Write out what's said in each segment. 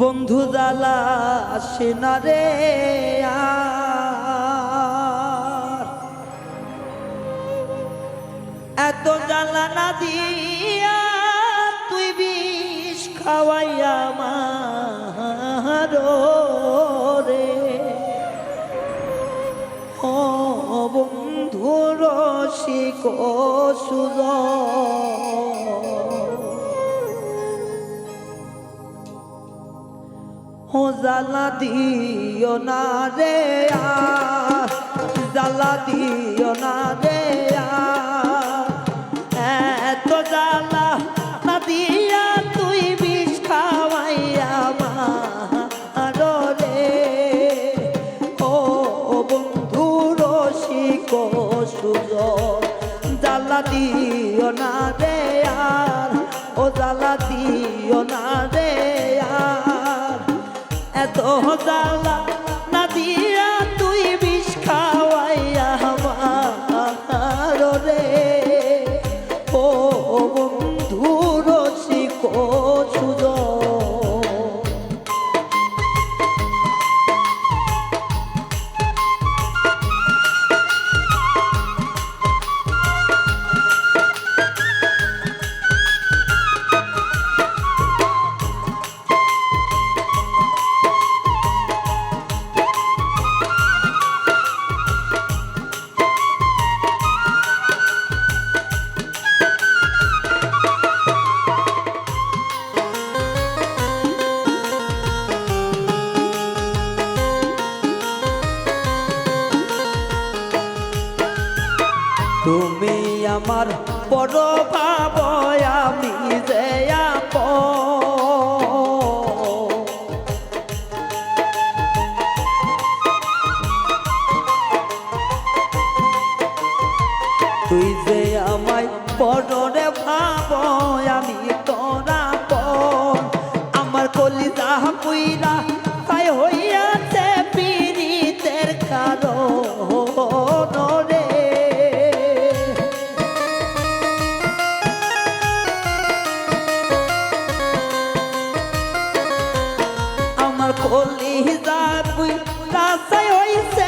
বন্ধু জ্বালা আসে রে এত জ্বালা না দিয়া তুই বিষ খাওয়াইয়া মার রে। ও বন্ধু রসিক সুজ ও জ্বালা দিও না রে জ্বালা দিও না রে এত জ্বালা না দিয়া তুই বিষ খাওয়াইয়া মার রে। ও বন্ধু রসিক সুজন জ্বালা দিও না রে আর, ও জ্বালা দিও না রে এত জ্বালা। কলিজা পুইরা তাই হইছে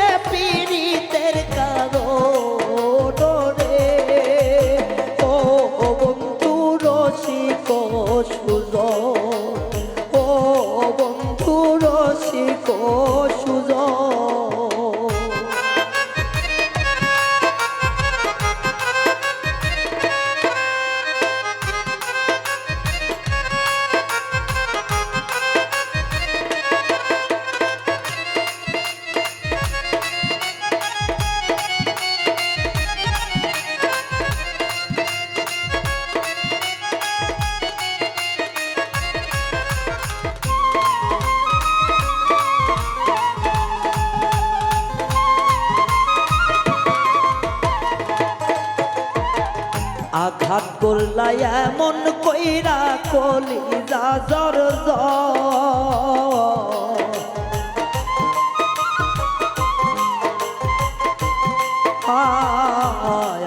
আঘাত করলা, এমন কইরা কলিজা জর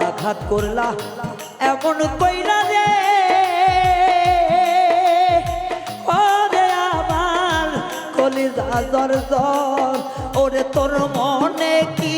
আঘাত করলা, এমন কইরা রে। আমার কলিজা জর জর ওরে তোর মনে কি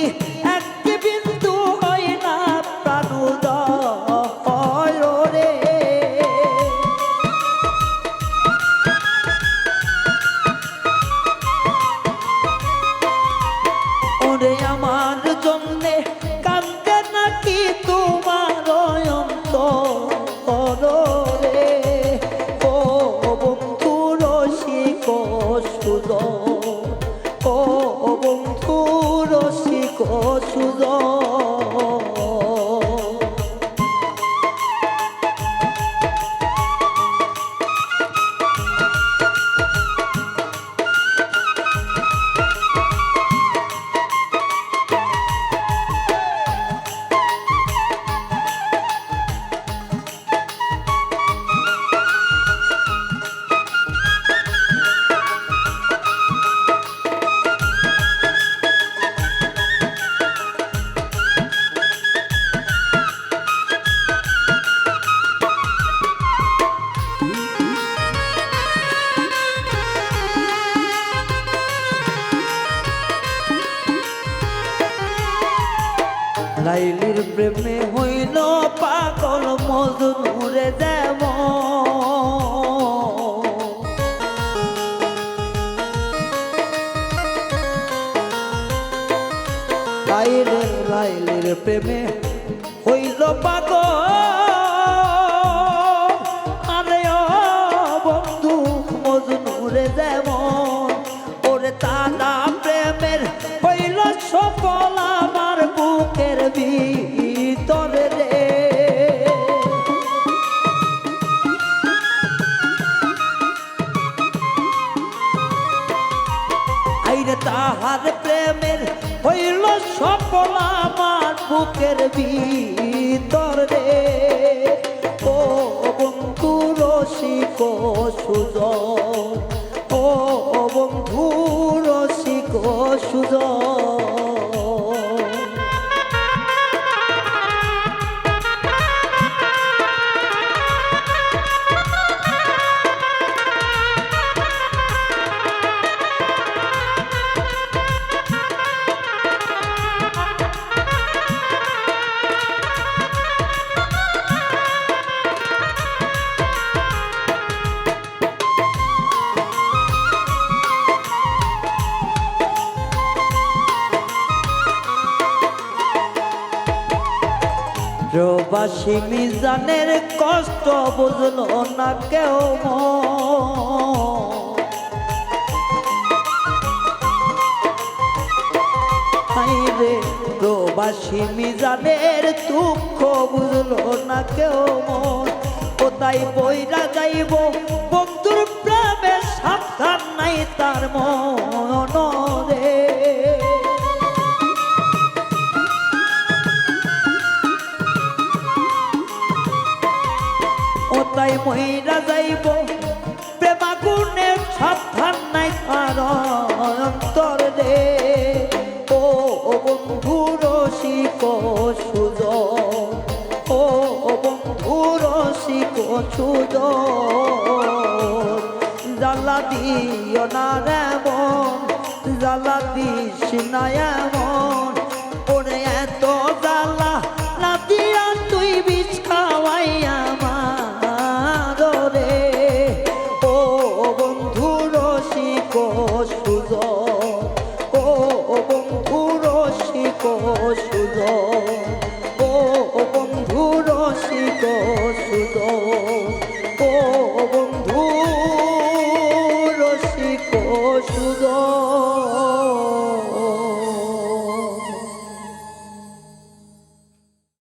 সুদ ও বন্ধু রসিক লাইলির প্রেমে হইল পাগল মধুরে দেব লাইলের লাইলির প্রেমে হইল পাগল বুকের প্রবাসী মিজানের কষ্ট বুঝলো না কেউ। হাইরে প্রবাসী মিজানের দুঃখ বুঝলো না কেউ মন। তাই বইরা যাইব? বন্ধুর প্রেমে সাবধান নাই তার মন রে। তাই মহিলা যাইব। প্রেমাগুণের সাবধান নাই তার অন্তর রে ও বন্ধু রসিক সুজ। ও বন্ধু রসিক সুজ। জ্বালা দিও না রেমন জ্বালা দিস না এমন।